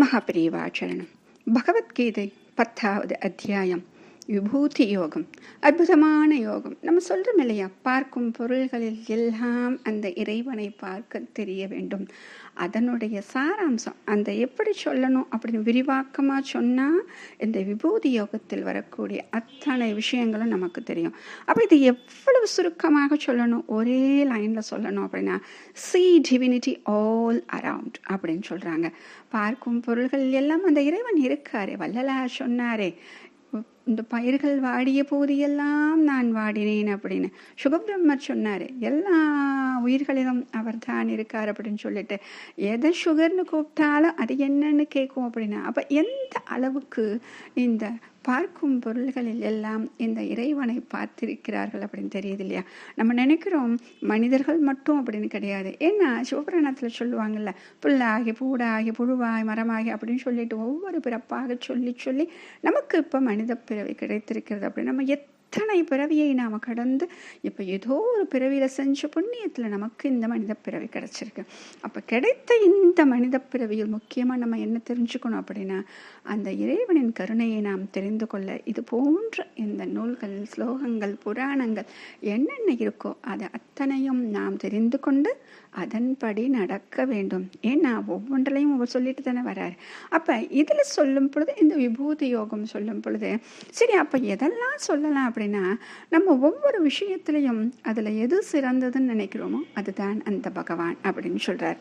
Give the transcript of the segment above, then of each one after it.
महाप्रियवाचरण भगवद्गीते पथावद् अध्याय விபூதி யோகம் அற்புதமான யோகம். நம்ம சொல்கிறோம் இல்லையா? பார்க்கும் பொருள்களில் எல்லாம் அந்த இறைவனை பார்க்க தெரிய வேண்டும். அதனுடைய சாராம்சம் அந்த எப்படி சொல்லணும் அப்படின்னு விரிவாக்கமாக சொன்னால் இந்த விபூதி யோகத்தில் வரக்கூடிய அத்தனை விஷயங்களும் நமக்கு தெரியும். அப்போ இது எவ்வளவு சுருக்கமாக சொல்லணும்? ஒரே லைனில் சொல்லணும் அப்படின்னா சி டிவினிட்டி ஆல் அரவுண்ட் அப்படின்னு சொல்கிறாங்க பார்க்கும் பொருள்கள் எல்லாம் அந்த இறைவன் இருக்காரே வல்லலா சொன்னாரே. இந்த பயிர்கள் வாடிய போதியெல்லாம் நான் வாடினேன் அப்படின்னு. சுகபிரம்மர் சொன்னார் எல்லா உயிர்களிலும் அவர் தான் இருக்கார் அப்படின்னு சொல்லிட்டு எதை சுகர்னு கூப்பிட்டாலும் அது என்னன்னு கேட்கும் அப்படின்னா அப்போ எந்த அளவுக்கு இந்த பார்க்கும் பொருள்களில் எல்லாம் இந்த இறைவனை பார்த்திருக்கிறார்கள் அப்படின்னு தெரியுது இல்லையா? நம்ம நினைக்கிறோம் மனிதர்கள் மட்டும் அப்படின்னு கிடையாது. ஏன்னா சிவபுராணத்தில் சொல்லுவாங்கல்ல புல்லாகி பூடாகி புழுவாய் மரமாகி அப்படின்னு சொல்லிட்டு ஒவ்வொரு பிறப்பாக சொல்லி சொல்லி நமக்கு இப்போ மனித பிறவி கிடைத்திருக்கிறது அப்படின்னு நம்ம எத் அத்தனை பிறவியை நாம் கடந்து இப்போ ஏதோ ஒரு பிறவியில் செஞ்ச புண்ணியத்தில் நமக்கு இந்த மனித பிறவி கிடச்சிருக்கு. அப்போ கிடைத்த இந்த மனித பிறவியில் முக்கியமாக நம்ம என்ன தெரிஞ்சுக்கணும் அப்படின்னா அந்த இறைவனின் கருணையை நாம் தெரிந்து கொள்ள இது போன்ற இந்த நூல்கள் ஸ்லோகங்கள் புராணங்கள் என்னென்ன இருக்கோ அதை அத்தனையும் நாம் தெரிந்து கொண்டு அதன்படி நடக்க வேண்டும். ஏன்னா ஒவ்வொன்றிலையும் ஒவ்வொரு சொல்லிட்டு தானே வராரு. அப்போ இதில் சொல்லும் பொழுது இந்த விபூதி யோகம் சொல்லும் பொழுது சரி அப்போ எதெல்லாம் சொல்லலாம் அப்படின்னா நம்ம ஒவ்வொரு விஷயத்துலையும் அதில் எது சிறந்ததுன்னு நினைக்கிறோமோ அதுதான் அந்த பகவான் அப்படின்னு சொல்கிறார்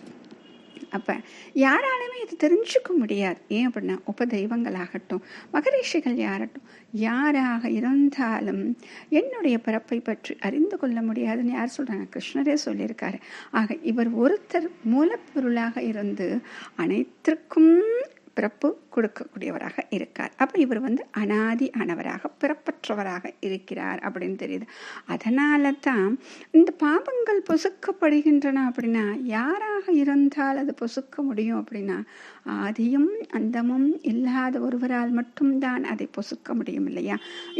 அப்போ யாராலுமே இது தெரிஞ்சுக்க முடியாது. ஏன் அப்படின்னா உப தெய்வங்களாகட்டும் மகரிஷிகள் யாரட்டும் யாராக இருந்தாலும் என்னுடைய பிறப்பை பற்றி அறிந்து கொள்ள முடியாதுன்னு யார் சொல்கிறாங்க கிருஷ்ணரே சொல்லியிருக்காரு. ஆக இவர் ஒருத்தர் மூலப்பொருளாக இருந்து அனைத்திற்கும் பிறப்பு கொடுக்கக்கூடியவராக இருக்கார். அப்போ இவர் வந்து அனாதி ஆனவராக பிறப்பற்றவராக இருக்கிறார் அப்படின்னு தெரியுது. அதனால தான் இந்த பாபங்கள் பொசுக்கப்படுகின்றன அப்படின்னா யாராக இருந்தால் அது பொசுக்க முடியும் அப்படின்னா ஆதியும் அந்தமும் இல்லாத ஒருவரால் மட்டும்தான் அதை பொசுக்க முடியும் இல்லையா?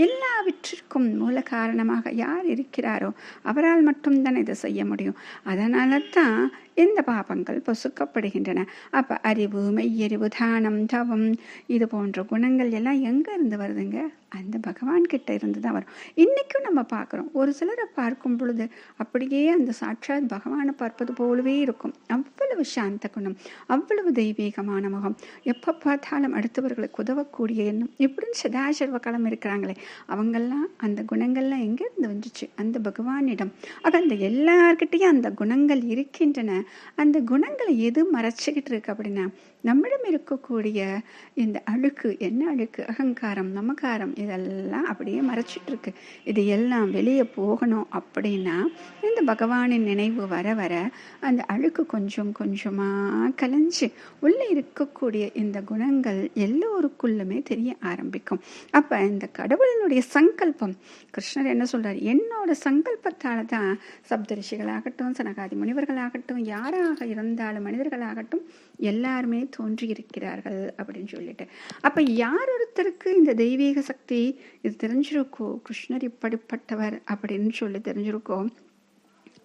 எல்லாவற்றிற்கும் மூல காரணமாக யார் இருக்கிறாரோ அவரால் மட்டும்தான் இதை செய்ய முடியும். அதனால தான் இந்த பாபங்கள் பொசுக்கப்படுகின்றன. அப்போ அறிவு மெய்யறிவு தானம் தவம் இது போன்ற குணங்கள் எல்லாம் எங்கே இருந்து வருதுங்க? அந்த பகவான்கிட்ட இருந்து தான் வரும். இன்றைக்கும் நம்ம பார்க்குறோம். ஒரு சிலரை பார்க்கும் பொழுது அப்படியே அந்த சாட்சாத் பகவானை பார்ப்பது போலவே இருக்கும். அவ்வளவு சாந்த குணம் அவ்வளவு தெய்வீகமான முகம். எப்போ பார்த்தாலும் அடுத்தவர்களுக்கு உதவக்கூடிய எண்ணம். இப்படின்னு சதாசர்வ காலம் இருக்கிறாங்களே. அவங்கெல்லாம் அந்த குணங்கள்லாம் எங்கேருந்து வந்துச்சு? அந்த பகவானிடம். ஆக அந்த எல்லார்கிட்டேயும் அந்த குணங்கள் இருக்கின்றன. அந்த குணங்களை எது மறைச்சிக்கிட்டு இருக்கு அப்படின்னா நம்மிடம் இருக்கக்கூடிய இந்த அழுக்கு என்ன அழுக்கு? அகங்காரம் நமகாரம் இதெல்லாம் அப்படியே மறைச்சிட்டு இருக்கு இது எல்லாம் வெளியே போகணும் அப்படின்னா இந்த பகவானின் நினைவு வர வர அந்த அழுக்கு கொஞ்சம் கொஞ்சமாக கலைஞ்சு உள்ளே இருக்கக்கூடிய இந்த குணங்கள் எல்லோருக்குள்ளுமே தெரிய ஆரம்பிக்கும். அப்போ இந்த கடவுளினுடைய சங்கல்பம் கிருஷ்ணர் என்ன சொல்றார்? என்னோட சங்கல்பத்தால் தான் சப்தரிஷிகளாகட்டும் சனகாதி முனிவர்களாகட்டும் யாராக இருந்தாலும் மனிதர்களாகட்டும் எல்லாருமே தோன்றியிருக்கிறார்கள் அப்படின்னு சொல்லிட்டு. அப்போ யார் ஒருத்தருக்கு இந்த தெய்வீக சக்தி இது தெரிஞ்சிருக்கோ? கிருஷ்ணர் இப்படிப்பட்டவர் அப்படின்னு சொல்லி தெரிஞ்சிருக்கோ?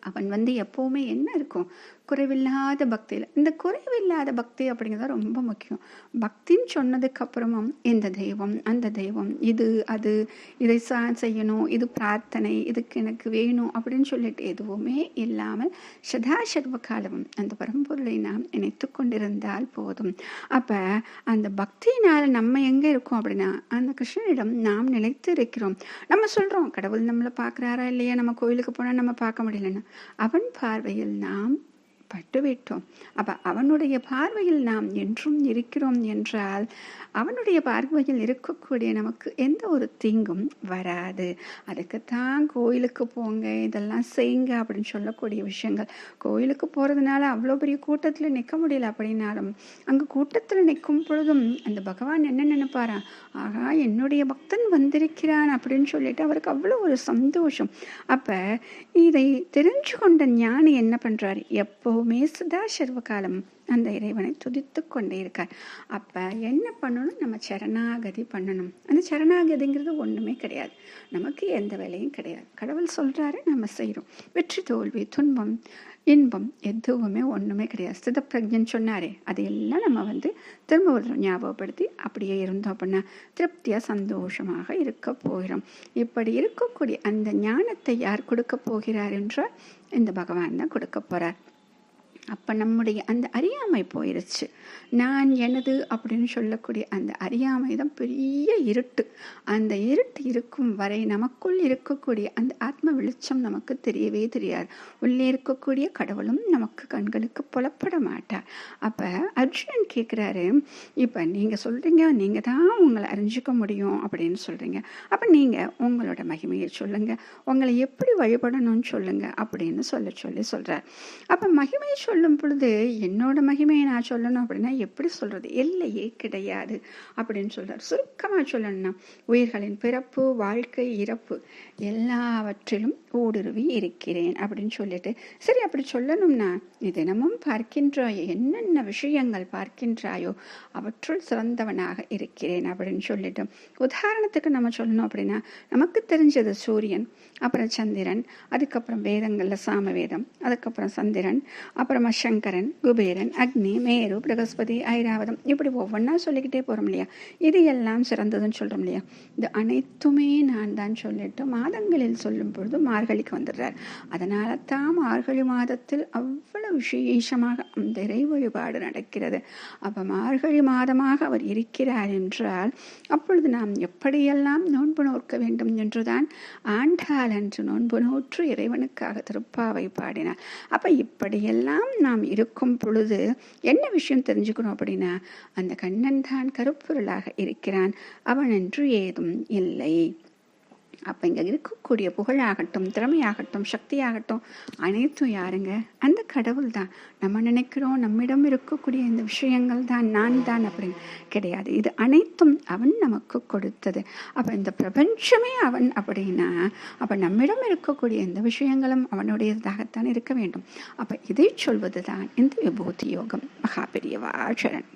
அவன் வந்து எப்போவுமே என்ன இருக்கும்? குறைவில்லாத பக்தியில் இந்த குறைவில்லாத பக்தி அப்படிங்கிறது ரொம்ப முக்கியம். பக்தின்னு சொன்னதுக்கு அப்புறமும் இந்த தெய்வம் அந்த தெய்வம் இது அது இதை சா செய்யணும் இது பிரார்த்தனை இதுக்கு எனக்கு வேணும் அப்படின்னு சொல்லிட்டு எதுவுமே இல்லாமல் சதாசர்வ காலமும் அந்த பரம்பொருளை நாம் நினைத்து கொண்டிருந்தால் போதும். அப்போ அந்த பக்தியினால் நம்ம எங்கே இருக்கோம் அப்படின்னா அந்த கிருஷ்ணனிடம் நாம் நிலைத்து இருக்கிறோம். நம்ம சொல்கிறோம் கடவுள் நம்மளை பார்க்குறாரா இல்லையா? நம்ம கோயிலுக்கு போனால் நம்ம பார்க்க முடியலன்னு. அவன் பார்வையில் நாம் பட்டுவிட்டோம். அப்போ அவனுடைய பார்வையில் நாம் என்றும் இருக்கிறோம் என்றால் அவனுடைய பார்வையில் இருக்கக்கூடிய நமக்கு எந்த ஒரு தீங்கும் வராது. அதுக்குத்தான் கோயிலுக்கு போங்க இதெல்லாம் செய்யுங்க அப்படின்னு சொல்லக்கூடிய விஷயங்கள். கோயிலுக்கு போகிறதுனால அவ்வளோ பெரிய கூட்டத்தில் நிற்க முடியல அப்படின்னாலும் அங்கே கூட்டத்தில் நிற்கும் பொழுதும் அந்த பகவான் என்ன நினைப்பாரா? ஆகா என்னுடைய பக்தன் வந்திருக்கிறான் அப்படின்னு சொல்லிட்டு அவருக்கு அவ்வளோ ஒரு சந்தோஷம். அப்போ இதை தெரிஞ்சு கொண்ட ஞானி என்ன பண்ணுறாரு எப்போவுமே சதாசர்வ சர்வகாலம் அந்த இறைவனை துதித்து கொண்டே இருக்கார். அப்போ என்ன பண்ணணும்? நம்ம சரணாகதி பண்ணணும். அந்த சரணாகதிங்கிறது ஒன்றுமே கிடையாது. நமக்கு எந்த வேலையும் கிடையாது. கடவுள் சொல்கிறாரு நம்ம செய்கிறோம் வெற்றி தோல்வி துன்பம் இன்பம் எதுவுமே ஒன்றுமே கிடையாது. ஸ்தித பிரஜன் சொன்னாரே அதையெல்லாம் நம்ம வந்து திரும்ப ஒரு ஞாபகப்படுத்தி அப்படியே இருந்தோம் அப்படின்னா திருப்தியாக சந்தோஷமாக இருக்க போகிறோம். இப்படி இருக்கக்கூடிய அந்த ஞானத்தை யார் கொடுக்க போகிறார் என்றால் இந்த பகவான் தான் கொடுக்க போகிறார் அப்போ நம்முடைய அந்த அறியாமை போயிருச்சு. நான் எனது அப்படின்னு சொல்லக்கூடிய அந்த அறியாமை தான் பெரிய இருட்டு. அந்த இருட்டு இருக்கும் வரை நமக்குள் இருக்கக்கூடிய அந்த ஆத்ம வெளிச்சம் நமக்கு தெரியவே தெரியாது. உள்ளே இருக்கக்கூடிய கடவுளும் நமக்கு கண்களுக்கு புலப்பட மாட்டார். அப்போ அர்ஜுனன் கேட்குறாரு இப்போ நீங்கள் சொல்கிறீங்க நீங்கள் தான் உங்களை அறிஞ்சிக்க முடியும் அப்படின்னு சொல்கிறீங்க அப்போ நீங்கள் உங்களோட மகிமையை சொல்லுங்கள் உங்களை எப்படி வழிபடணும்னு சொல்லுங்கள் அப்படின்னு சொல்ல சொல்லி சொல்கிறார் அப்போ மகிமையை சொல்ல சொல்லும் பொழுது என்னோட மகிமையை நான் சொல்லணும் அப்படின்னா எப்படி சொல்றது? எல்லையே கிடையாது அப்படின்னு சொல்றார். சுருக்கமாக சொல்லணும்னா உயிர்களின் பிறப்பு வாழ்க்கை இறப்பு எல்லாவற்றிலும் ஊடுருவி இருக்கிறேன் அப்படின்னு சொல்லிட்டு சரி அப்படி சொல்லணும்னா தினமும் பார்க்கின்றாயோ என்னென்ன விஷயங்கள் பார்க்கின்றாயோ அவற்றுள் சிறந்தவனாக இருக்கிறேன் அப்படின்னு சொல்லிட்டு உதாரணத்துக்கு நம்ம சொல்லணும் அப்படின்னா நமக்கு தெரிஞ்சது சூரியன் அப்புறம் சந்திரன் அதுக்கப்புறம் வேதங்களில் சாம வேதம் அதுக்கப்புறம் சந்திரன் அப்புறம் சங்கரன் குபேரன் அக்னி மேரு பிரகஸ்பதி ஐராவதம் இப்படி ஒவ்வொன்றா சொல்லிக்கிட்டே போகிறோம் இல்லையா? இது எல்லாம் சிறந்ததுன்னு சொல்கிறோம் இல்லையா? இது அனைத்துமே நான் தான் சொல்லிட்டு மாதங்களில் சொல்லும் பொழுது மார்கழிக்கு வந்துடுறார். அதனால தான் மார்கழி மாதத்தில் அவ்வளவு விசேஷமாக அந்த இறை வழிபாடு நடக்கிறது. அப்போ மார்கழி மாதமாக அவர் இருக்கிறார் என்றால் அப்பொழுது நாம் எப்படியெல்லாம் நோன்பு நோக்க வேண்டும் என்றுதான் ஆண்டாள் என்று நோன்பு நோற்று இறைவனுக்காக திருப்பாவை பாடினார். அப்போ இப்படியெல்லாம் நாம் இருக்கும் பொழுது என்ன விஷயம் தெரிஞ்சுக்கணும் அப்படின்னா அந்த கண்ணன் தான் கருப்பொருளாக இருக்கிறான். அவன் என்று ஏதும் இல்லை. அப்போ இங்கே இருக்கக்கூடிய புகழாகட்டும் திறமையாகட்டும் சக்தியாகட்டும் அனைத்தும் யாருங்க? அந்த கடவுள் தான் நம்ம நினைக்கிறோம் நம்மிடம் இருக்கக்கூடிய இந்த விஷயங்கள் தான் நான் தான் அப்படின்னு கிடையாது. இது அனைத்தும் அவன் நமக்கு கொடுத்தது. அப்போ இந்த பிரபஞ்சமே அவன் அப்படின்னா அப்போ நம்மிடம் இருக்கக்கூடிய இந்த விஷயங்களும் அவனுடையதாகத்தான் இருக்க வேண்டும். அப்போ இதை சொல்வது தான் இந்த விபூதி யோகம். மகாபெரியவா சரண்